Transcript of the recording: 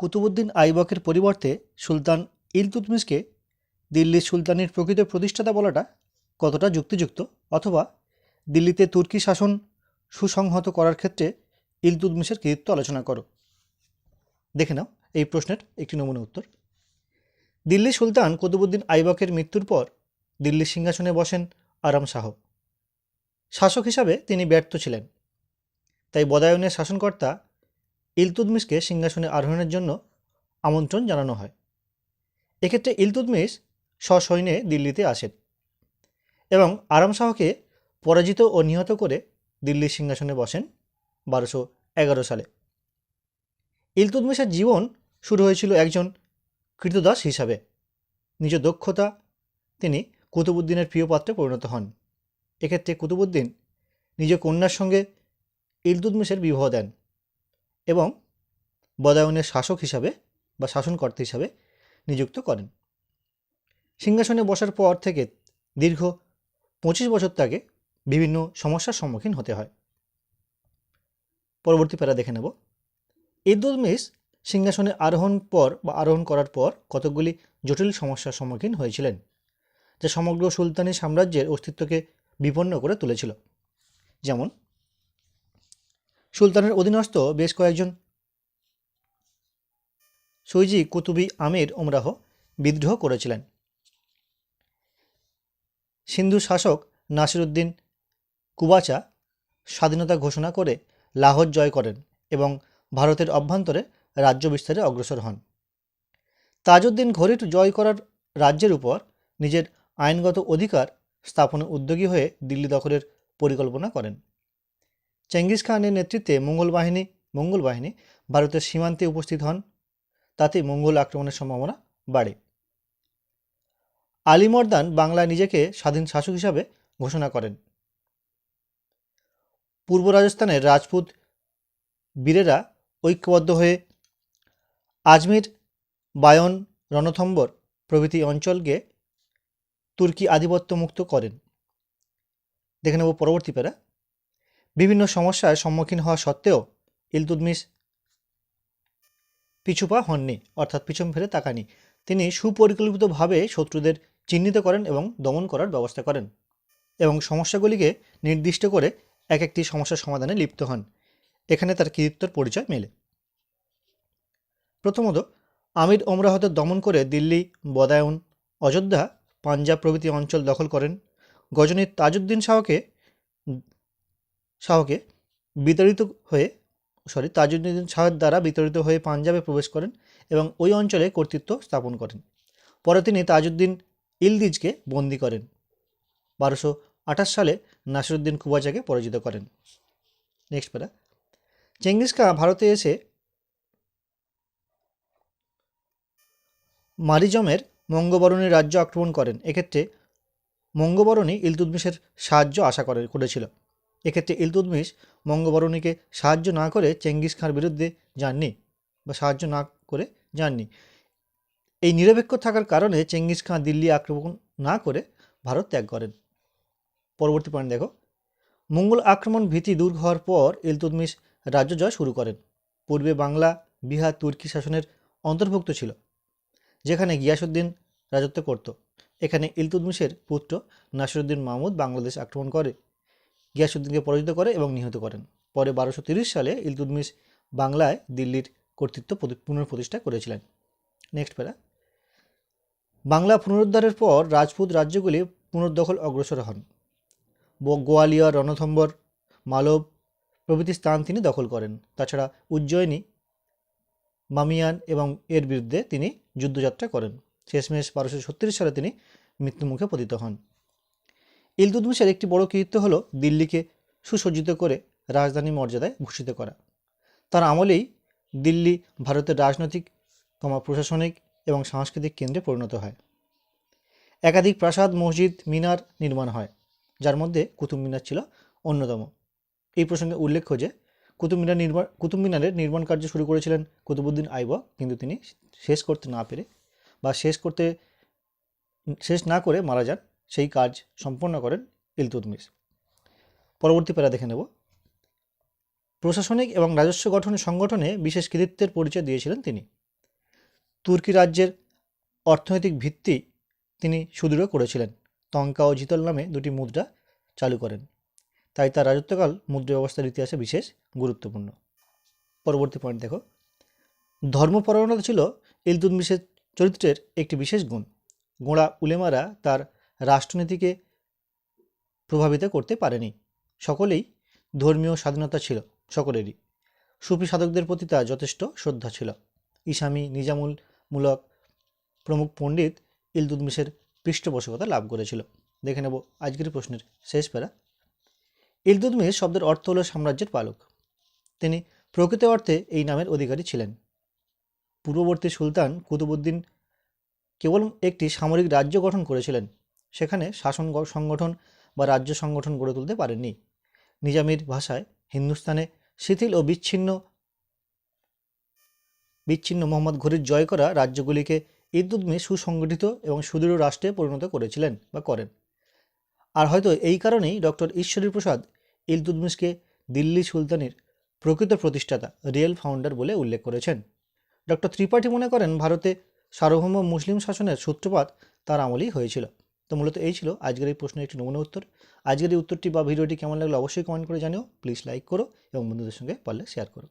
কুতুবুদ্দিন আইবকের পরিবর্তে সুলতান ইলতুৎমিশকে দিল্লির সুলতানের প্রকৃত প্রতিষ্ঠাতা বলাটা কতটা যুক্তিযুক্ত? অথবা দিল্লিতে তুর্কি শাসন সুসংহত করার ক্ষেত্রে ইলতুৎমিশের কৃতিত্ব আলোচনা করো। দেখে নাও এই প্রশ্নের একটি নমুনা উত্তর। দিল্লি সুলতান কুতুবুদ্দিন আইবকের মৃত্যুর পর দিল্লির সিংহাসনে বসেন আরাম শাহ। শাসক হিসাবে তিনি ব্যর্থ ছিলেন। তাই বদায়নের শাসনকর্তা ইলতুৎমিশকে সিংহাসনে আরোহণের জন্য আমন্ত্রণ জানানো হয়। এক্ষেত্রে ইলতুৎমিশ সসৈন্যে দিল্লিতে আসেন এবং আরাম শাহকে পরাজিত ও নিহত করে দিল্লির সিংহাসনে বসেন বারোশো এগারো সালে। ইলতুৎমিশের জীবন শুরু হয়েছিল একজন কৃতদাস হিসাবে। নিজ দক্ষতা তিনি কুতুবুদ্দিনের প্রিয় পাত্রে পরিণত হন। এক্ষেত্রে কুতুবুদ্দিন নিজ কন্যার সঙ্গে ইলতুৎমিশের বিবাহ দেন। এবং বদায়নের শাসক হিসাবে বা শাসনকর্তা হিসাবে নিযুক্ত করেন। সিংহাসনে বসার পর থেকে দীর্ঘ পঁচিশ বছর তাকে বিভিন্ন সমস্যার সম্মুখীন হতে হয়। পরবর্তী প্যারা দেখে নেব। ইলতুৎমিশ সিংহাসনে আরোহণ পর বা আরোহণ করার পর কতকগুলি জটিল সমস্যার সম্মুখীন হয়েছিলেন, যা সমগ্র সুলতানি সাম্রাজ্যের অস্তিত্বকে বিপন্ন করে তুলেছিল। যেমন সুলতানের অধীনস্থ বেশ কয়েকজন সৈজি কুতুবি আমির ওমরাহ বিদ্রোহ করেছিলেন। সিন্ধু শাসক নাসিরুদ্দিন কুবাচা স্বাধীনতা ঘোষণা করে লাহোর জয় করেন এবং ভারতের অভ্যন্তরে রাজ্য বিস্তারে অগ্রসর হন। তাজউদ্দিন ঘড়ির জয় করার রাজ্যের উপর নিজের আইনগত অধিকার স্থাপনে উদ্যোগী হয়ে দিল্লি দখলের পরিকল্পনা করেন। চেঙ্গিস খানের নেতৃত্বে মঙ্গল বাহিনী মঙ্গল বাহিনী ভারতের সীমান্তে উপস্থিত হন। তাতে মঙ্গল আক্রমণের সম্ভাবনা বাড়ে। আলিমর্দান বাংলায় নিজেকে স্বাধীন শাসক হিসাবে ঘোষণা করেন। পূর্ব রাজস্থানের রাজপুত বীরেরা ঐক্যবদ্ধ হয়ে আজমির বায়ন রণথম্বর প্রভৃতি অঞ্চলকে তুর্কি আধিপত্য মুক্ত করেন। দেখে নেব পরবর্তী প্যারা। বিভিন্ন সমস্যার সম্মুখীন হওয়া সত্ত্বেও ইলতুৎমিশ পিছুপা হননি, অর্থাৎ পিছন ফিরে তাকানি তিনি সুপরিকল্পিতভাবে শত্রুদের চিহ্নিত করেন এবং দমন করার ব্যবস্থা করেন এবং সমস্যাগুলিকে নির্দিষ্ট করে এক একটি সমস্যার সমাধানে লিপ্ত হন। এখানে তার কৃতিত্বর পরিচয় মেলে। প্রথমত, আমির ওমরাহতে দমন করে দিল্লি, বদায়ন, অযোধ্যা, পাঞ্জাব প্রভৃতি অঞ্চল দখল করেন। গজনী তাজউদ্দিন শাহকে শাহকে বিতাড়িত হয়ে সরি তাজউদ্দিন শাহের দ্বারা বিতাড়িত হয়ে পাঞ্জাবে প্রবেশ করেন এবং ওই অঞ্চলে কর্তৃত্ব স্থাপন করেন। পরে তিনি তাজউদ্দিন ইলদিজকে বন্দি করেন। বারোশো আঠাশ সালে নাসিরুদ্দিন কুবাজাকে পরাজিত করেন। নেক্সট প্যারা চেঙ্গিস খাঁ ভারতে এসে মারিজমের মঙ্গবরণী রাজ্য আক্রমণ করেন। এক্ষেত্রে মঙ্গবরণী ইলতুৎমিশের সাহায্য আশা করে, করেছিল। এক্ষেত্রে ইলতুৎমিশ মঙ্গবরণীকে সাহায্য না করে চেঙ্গিস খাঁর বিরুদ্ধে যাননি বা সাহায্য না করে যাননি। এই নিরপেক্ষ থাকার কারণে চেঙ্গিস খাঁ দিল্লি আক্রমণ না করে ভারত ত্যাগ করেন। পরবর্তী পয়েন্ট দেখো। মঙ্গল আক্রমণ ভীতি দূর হওয়ার পর ইলতুৎমিশ রাজ্য জয় শুরু করেন। পূর্বে বাংলা, বিহার, তুর্কি শাসনের অন্তর্ভুক্ত ছিল, যেখানে গিয়াসুদ্দিন রাজত্ব করত। এখানে ইলতুৎমিশের পুত্র নাসিরুদ্দিন মাহমুদ বাংলাদেশ আক্রমণ করে। গিয়াসুদ্দিনকে পরাজিত করে এবং নিহত করেন। পরে বারোশো সালে ইলতুদমিস বাংলায় দিল্লির কর্তৃত্ব প্রতি- পুনঃপ্রতিষ্ঠা করেছিলেন। নেক্সট প্যারা বাংলা পুনরুদ্ধারের পর রাজপুত রাজ্যগুলি পুনর্দখল অগ্রসর হন। গোয়ালিয়র, রণথম্বর, মালব প্রভৃতি স্থান তিনি দখল করেন। তাছাড়া উজ্জয়িনী, মামিয়ান এবং এর বিরুদ্ধে তিনি যুদ্ধযাত্রা করেন। শেষমেশ বারোশো সালে তিনি মৃত্যুমুখে পতিত হন। ইলতুৎমিশের একটি বড় কৃতিত্ব হল দিল্লিকে সুসজ্জিত করে রাজধানী মর্যাদায় ভূষিত করা। তার আমলেই দিল্লি ভারতের রাজনৈতিক কমা প্রশাসনিক এবং সাংস্কৃতিক কেন্দ্রে পরিণত হয়। একাধিক প্রাসাদ, মসজিদ, মিনার নির্মাণ হয়, যার মধ্যে কুতুব মিনার ছিল অন্যতম। এই প্রসঙ্গে উল্লেখ্য যে, কুতুব মিনার নির্মাণ কুতুব মিনারের নির্মাণ কার্য শুরু করেছিলেন কুতুবুদ্দিন আইবক, কিন্তু তিনি শেষ করতে না পেরে বা শেষ করতে, শেষ না করে মারা যান সেই কাজ সম্পন্ন করেন ইলতুৎমিশ পরবর্তী প্যারা দেখে নেব। প্রশাসনিক এবং রাজস্ব গঠন সংগঠনে বিশেষ কৃতিত্বের পরিচয় দিয়েছিলেন তিনি। তুর্কি রাজ্যের অর্থনৈতিক ভিত্তি তিনি সুদৃঢ় করেছিলেন। টঙ্কা ও জিতল নামে দুটি মুদ্রা চালু করেন। তাই তার রাজত্বকাল মুদ্রা ব্যবস্থার ইতিহাসে বিশেষ গুরুত্বপূর্ণ। পরবর্তী পয়েন্ট দেখো। ধর্মপরায়ণতা ছিল ইলতুৎমিশের চরিত্রের একটি বিশেষ গুণ। গোঁড়া উলেমারা তার রাষ্ট্রনীতিকে প্রভাবিত করতে পারেনি। সকলেই ধর্মীয় স্বাধীনতা ছিল, সকলেরই। সুফি সাধকদের প্রতি তার যথেষ্ট শ্রদ্ধা ছিল। ইসামি নিজামুল মূলক প্রমুখ পণ্ডিত ইলতুৎমিশের পৃষ্ঠপোষকতা লাভ করেছিল। দেখে নেব আজকের প্রশ্নের শেষ প্যারা। ইলতুৎমিশ শব্দের অর্থ হল সাম্রাজ্যের পালক। তিনি প্রকৃত অর্থে এই নামের অধিকারী ছিলেন। পূর্ববর্তী সুলতান কুতুবুদ্দিন কেবল একটি সামরিক রাজ্য গঠন করেছিলেন। সেখানে শাসন সংগঠন বা রাজ্য সংগঠন গড়ে তুলতে পারেননি। নিজামির ভাষায় হিন্দুস্তানে শিথিল ও বিচ্ছিন্ন বিচ্ছিন্ন মোহাম্মদ ঘুরির জয় করা রাজ্যগুলিকে ইদ্দুদমিশ সুসংগঠিত এবং সুদৃঢ় রাষ্ট্রে পরিণত করেছিলেন বা করেন। আর হয়তো এই কারণেই ডক্টর ঈশ্বরী প্রসাদ ইলতুৎমিশকে দিল্লি সুলতানের প্রকৃত প্রতিষ্ঠাতা, রিয়েল ফাউন্ডার বলে উল্লেখ করেছেন। ডক্টর ত্রিপাঠী মনে করেন, ভারতে সার্বভৌম মুসলিম শাসনের সূত্রপাত তার আমলেই হয়েছিল। তো মূলত এই ছিল আজকের এই প্রশ্নের একটি নমুনা উত্তর। আজকের এই উত্তরটি বা ভিডিওটি কেমন লাগল অবশ্যই কমেন্ট করে জানিও। প্লিজ লাইক করো এবং বন্ধুদের সঙ্গে পারলে শেয়ার করো।